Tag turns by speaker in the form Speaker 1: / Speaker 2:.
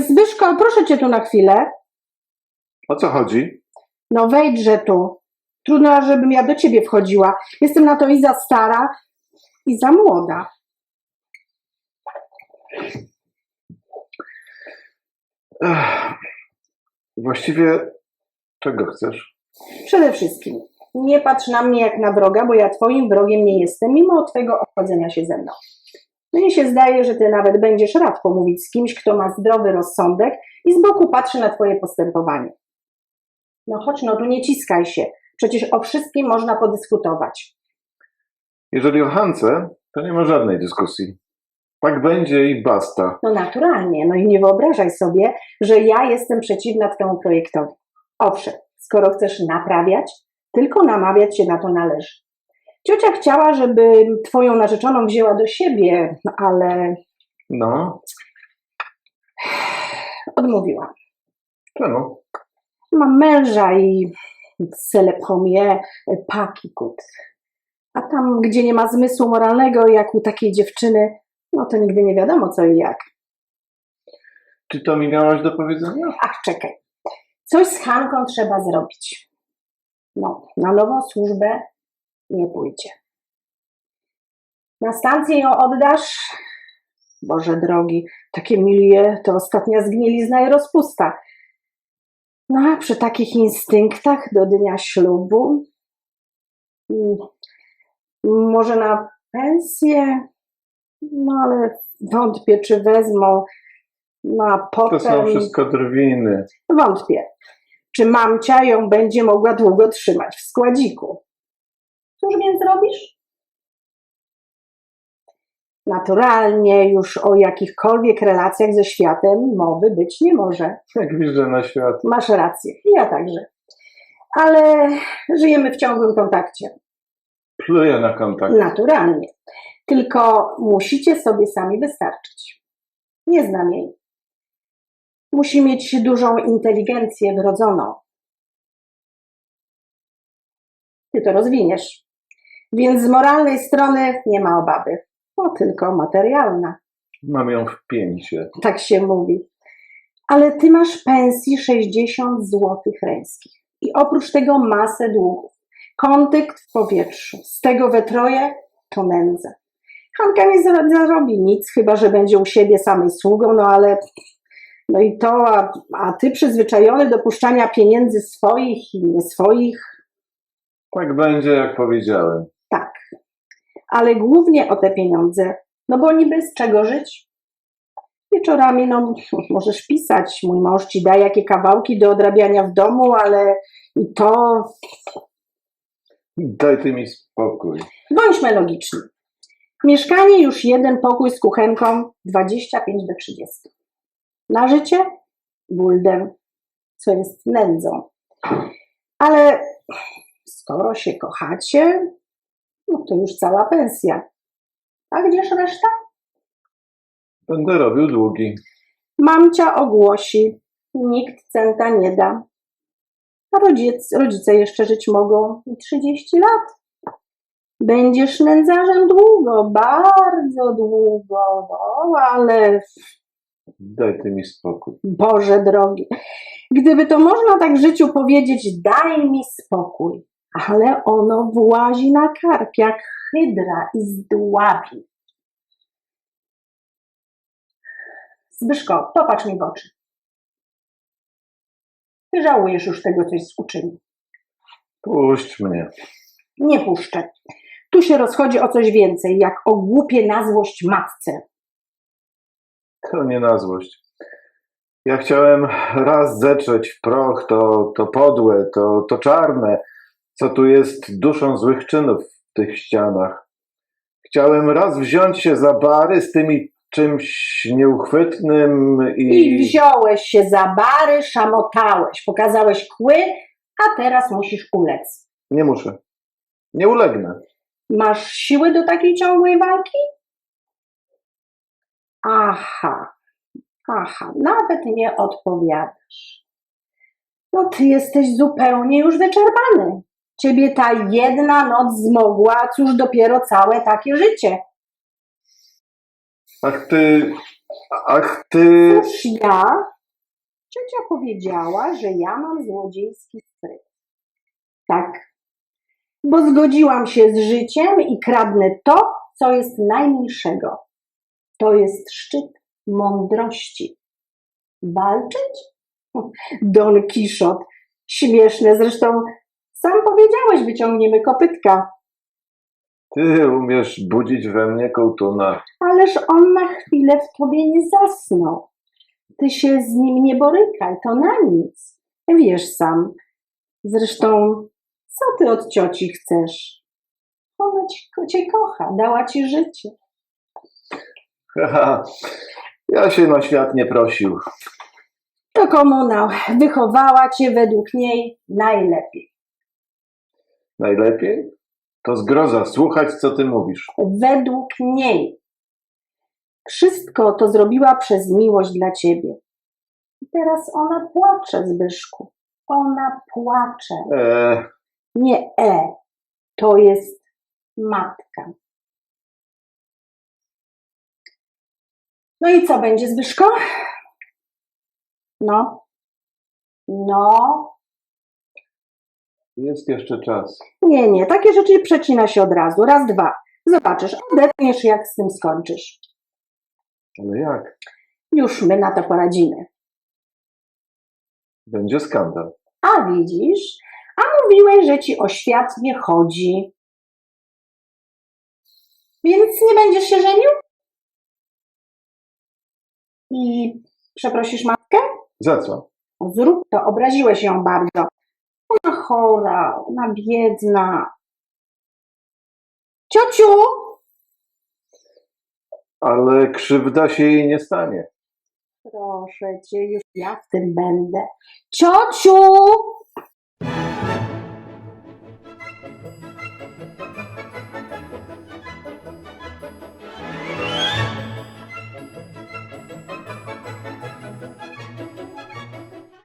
Speaker 1: Zbyszko, proszę cię tu na chwilę.
Speaker 2: O co chodzi?
Speaker 1: No wejdźże tu. Trudno, żebym ja do ciebie wchodziła. Jestem na to i za stara, i za młoda.
Speaker 2: Ech, właściwie czego chcesz?
Speaker 1: Przede wszystkim, nie patrz na mnie jak na wroga, bo ja twoim wrogiem nie jestem, mimo twojego obchodzenia się ze mną. Mnie się zdaje, że ty nawet będziesz rad pomówić z kimś, kto ma zdrowy rozsądek i z boku patrzy na twoje postępowanie. No chodź, no tu nie ciskaj się. Przecież o wszystkim można podyskutować.
Speaker 2: Jeżeli o Hance, to nie ma żadnej dyskusji. Tak będzie i basta.
Speaker 1: No naturalnie, no i nie wyobrażaj sobie, że ja jestem przeciwna temu projektowi. Owszem, skoro chcesz naprawiać, tylko namawiać się na to należy. Ciocia chciała, żeby twoją narzeczoną wzięła do siebie, ale
Speaker 2: No,
Speaker 1: odmówiłam.
Speaker 2: czemu?
Speaker 1: Mam męża i c'est le premier pas qui coûte. A tam, gdzie nie ma zmysłu moralnego, jak u takiej dziewczyny, no to nigdy nie wiadomo co i jak.
Speaker 2: Czy to mi miałaś do powiedzenia?
Speaker 1: Ach, czekaj. Coś z Hanką trzeba zrobić. No, na nową służbę nie pójdzie. Na stację ją oddasz? Boże drogi, takie milie to ostatnia zgnilizna i rozpusta. No, a przy takich instynktach do dnia ślubu? Mm, Może na pensję? No, ale wątpię, czy wezmą. No, a potem...
Speaker 2: To są wszystko drwiny.
Speaker 1: Wątpię. Czy mamcia ją będzie mogła długo trzymać w składziku? Cóż więc robisz? Naturalnie już o jakichkolwiek relacjach ze światem mowy być nie może.
Speaker 2: Jak widzę na świat.
Speaker 1: Masz rację, ja także. Ale żyjemy w ciągłym kontakcie.
Speaker 2: Pluję na kontakt.
Speaker 1: Naturalnie. Tylko musicie sobie sami wystarczyć. Nie znam jej. Musi mieć dużą inteligencję wrodzoną. Ty to rozwiniesz. Więc z moralnej strony nie ma obawy. No tylko materialna.
Speaker 2: Mam ją w pięcie.
Speaker 1: Tak się mówi. Ale ty masz pensji 60 złotych ręskich. I oprócz tego masę długów. Kontykt w powietrzu. Z tego we troje to nędza. Hanka nie zaro- zarobi nic, chyba że będzie u siebie samej sługą, no ale no i to, a, a ty przyzwyczajony do puszczania pieniędzy swoich i nie swoich,
Speaker 2: Tak będzie, jak powiedziałem.
Speaker 1: Ale głównie o te pieniądze, no bo niby z czego żyć? Wieczorami, no, możesz pisać, mój mąż ci da jakie kawałki do odrabiania w domu, ale i to
Speaker 2: Daj ty mi spokój.
Speaker 1: Bądźmy logiczni. Mieszkanie już jeden pokój z kuchenką 25 do 30. Na życie guldem, co jest nędzą. Ale skoro się kochacie, no to już cała pensja. A gdzież reszta?
Speaker 2: Będę robił długi.
Speaker 1: Mamcia ogłosi, nikt centa nie da. A rodzic, rodzice jeszcze żyć mogą i 30 lat. Będziesz nędzarzem długo, bardzo długo, no ale
Speaker 2: Daj ty mi spokój.
Speaker 1: Boże drogi, gdyby to można tak w życiu powiedzieć, daj mi spokój, ale ono włazi na kark jak hydra i zdławi. Zbyszko, popatrz mi w oczy. Ty żałujesz już tego, coś uczynił.
Speaker 2: Puść mnie.
Speaker 1: Nie puszczę. Tu się rozchodzi o coś więcej, jak o głupie na złość matce.
Speaker 2: To nie na złość. Ja chciałem raz zetrzeć w proch to, to podłe, to, to czarne, co tu jest duszą złych czynów w tych ścianach. Chciałem raz wziąć się za bary z tymi czymś nieuchwytnym
Speaker 1: I
Speaker 2: i...
Speaker 1: wziąłeś się za bary, szamotałeś, pokazałeś kły, a teraz musisz ulec.
Speaker 2: Nie muszę. Nie ulegnę.
Speaker 1: Masz siły do takiej ciągłej walki? Aha, aha, nawet nie odpowiadasz. No ty jesteś zupełnie już wyczerpany. Ciebie ta jedna noc zmogła, cóż dopiero całe takie życie.
Speaker 2: Ach ty... Ach ty...
Speaker 1: Cóż ja Ciocia powiedziała, że ja mam złodziejski spryt. Tak, bo zgodziłam się z życiem i kradnę to, co jest najmilszego. To jest szczyt mądrości. Walczyć? Don Kiszot. Śmieszne, zresztą sam powiedziałeś, wyciągniemy kopytka.
Speaker 2: Ty umiesz budzić we mnie kołtuna.
Speaker 1: Ależ on na chwilę w tobie nie zasnął. Ty się z nim nie borykaj, to na nic. Wiesz sam. Zresztą, co ty od cioci chcesz? Ona ci, cię kocha, dała ci życie.
Speaker 2: Haha, ja się na świat nie prosił.
Speaker 1: To komunał wychowała cię według niej najlepiej.
Speaker 2: Najlepiej? To zgroza słuchać, co ty mówisz.
Speaker 1: Według niej. Wszystko to zrobiła przez miłość dla ciebie. I teraz ona płacze, Zbyszku. Ona płacze.
Speaker 2: Eee,
Speaker 1: Nie E, to jest matka. No i co będzie, Zbyszko? No. No.
Speaker 2: Jest jeszcze czas.
Speaker 1: Nie, nie, takie rzeczy przecina się od razu. Raz, dwa. Zobaczysz, odetniesz jak z tym skończysz.
Speaker 2: Ale jak?
Speaker 1: Już my na to poradzimy.
Speaker 2: Będzie skandal.
Speaker 1: A widzisz, a mówiłeś, że ci o świat nie chodzi. Więc nie będziesz się żenił? I przeprosisz matkę?
Speaker 2: Za co?
Speaker 1: Zrób to, obraziłeś ją bardzo. Chora, ona biedna. Ciociu!
Speaker 2: Ale krzywda się jej nie stanie.
Speaker 1: Proszę cię, już ja w tym będę. Ciociu!